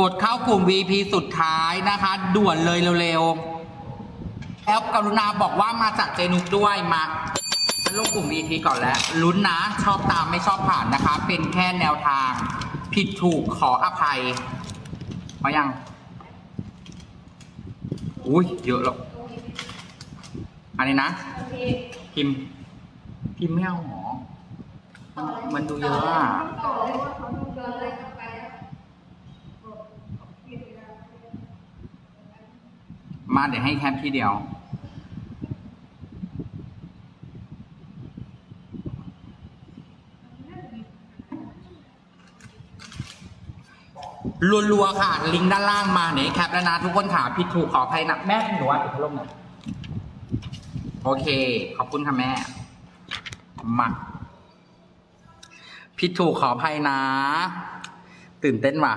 กดเข้ากลุ่ม VP สุดท้ายนะคะ ด่วนเลยเร็วๆ แล้วกรุณาบอกว่ามาจากเจนุกด้วยมาฉันลงกลุ่ม VP ก่อนแล้วลุ้นนะ ชอบตามไม่ชอบผ่านนะคะ เป็นแค่แนวทาง ผิดถูกขออภัยมายัง อุ้ยเยอะหรอกอันนี้นะพิมพิมไม่เอาหรอมันมันดูเยอะอะ เลยว่าเขาดูเกินอะไรกันไปอะมาเดี๋ยวให้แคปทีเดียว รัวๆค่ะ ลิงก์ด้านล่างมาเดี๋ยวแคปแล้วนะทุกคนค่ะผิดถูกขออภัยนะแม่หนูว่าติดพัดลมหน่อยโอเค ขอบคุณค่ะแม่มาผิดถูกขออภัยนะ ตื่นเต้นว่ะ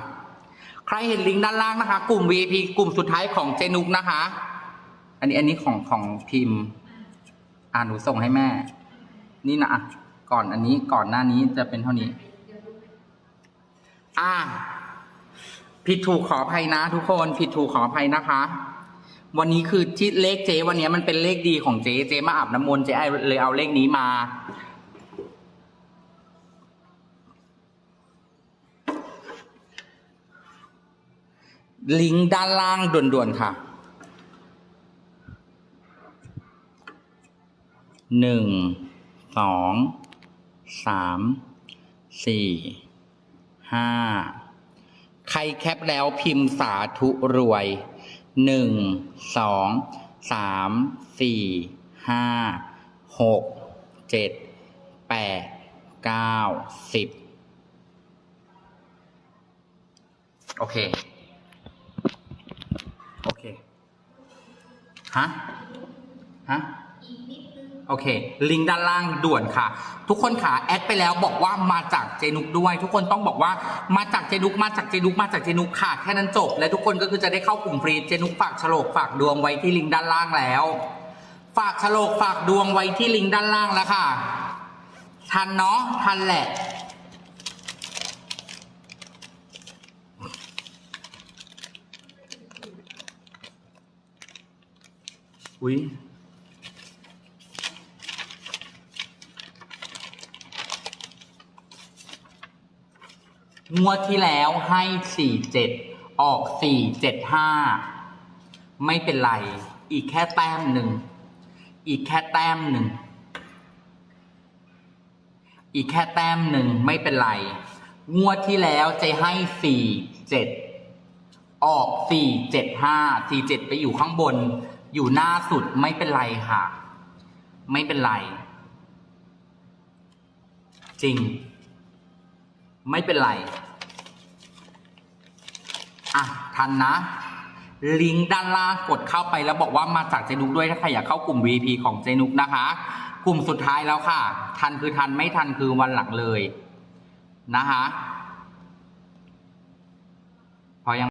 ครเห็นลิงก์ด้านล่างนะคะ กลุ่ม VIP กลุ่มสุดท้ายของเจนุกนะคะ อันนี้อันนี้ของของพิมพ์ อ่าหนูส่งให้แม่ นี่นะอะก่อนอันนี้ก่อนหน้านี้จะเป็นเท่านี้ อ่า ผิดถูกขออภัยนะทุกคน ผิดถูกขออภัยนะคะ วันนี้คือที่เลขเจ วันนี้มันเป็นเลขดีของเจ เจมาอาบน้ำมนต์เจเลยเอาเลขนี้มา ลิงก์ด้านล่างด่วนๆค่ะหนึ่งสองสามสี่ห้าใครแคปแล้วพิมพ์สาธุรวยหนึ่งสองสามสี่ห้าหกเจ็ดแปดเก้าสิบโอเค เคฮะฮะโอเค ลิงก์ด้านล่างด่วนค่ะ ทุกคนขาแอดไปแล้วบอกว่ามาจากเจนุกด้วย ทุกคนต้องบอกว่ามาจากเจนุกมาจากเจนุกมาจากเจนุกค่ะแค่นั้นจบ และทุกคนก็คือจะได้เข้ากลุ่มฟรีเจนุกฝากฉลกฝากดวงไว้ที่ลิงก์ด้านล่างแล้ว ฝากฉลกฝากดวงไว้ที่ลิงก์ด้านล่างแล้วค่ะ ทันเนาะทันแหละ อุ้ยงวดที่แล้วให้สี่เจ็ดออกสี่เจ็ดห้าไม่เป็นไร อีกแค่แต้มหนึ่ง อีกแค่แต้มหนึ่ง อีกแค่แต้มหนึ่งไม่เป็นไร งวดที่แล้วจะให้สี่เจ็ดออกสี่เจ็ดห้าสี่เจ็ดไปอยู่ข้างบน อยู่หน้าสุดไม่เป็นไรค่ะ ไม่เป็นไร จริง ไม่เป็นไร อะ ทันนะ ลิงก์ด้านล่างกดเข้าไปแล้วบอกว่ามาจากเจนุกด้วยถ้าใครอยากเข้ากลุ่ม VP ของเจนุกนะคะ กลุ่มสุดท้ายแล้วค่ะ ทันคือทันไม่ทันคือวันหลังเลยนะคะ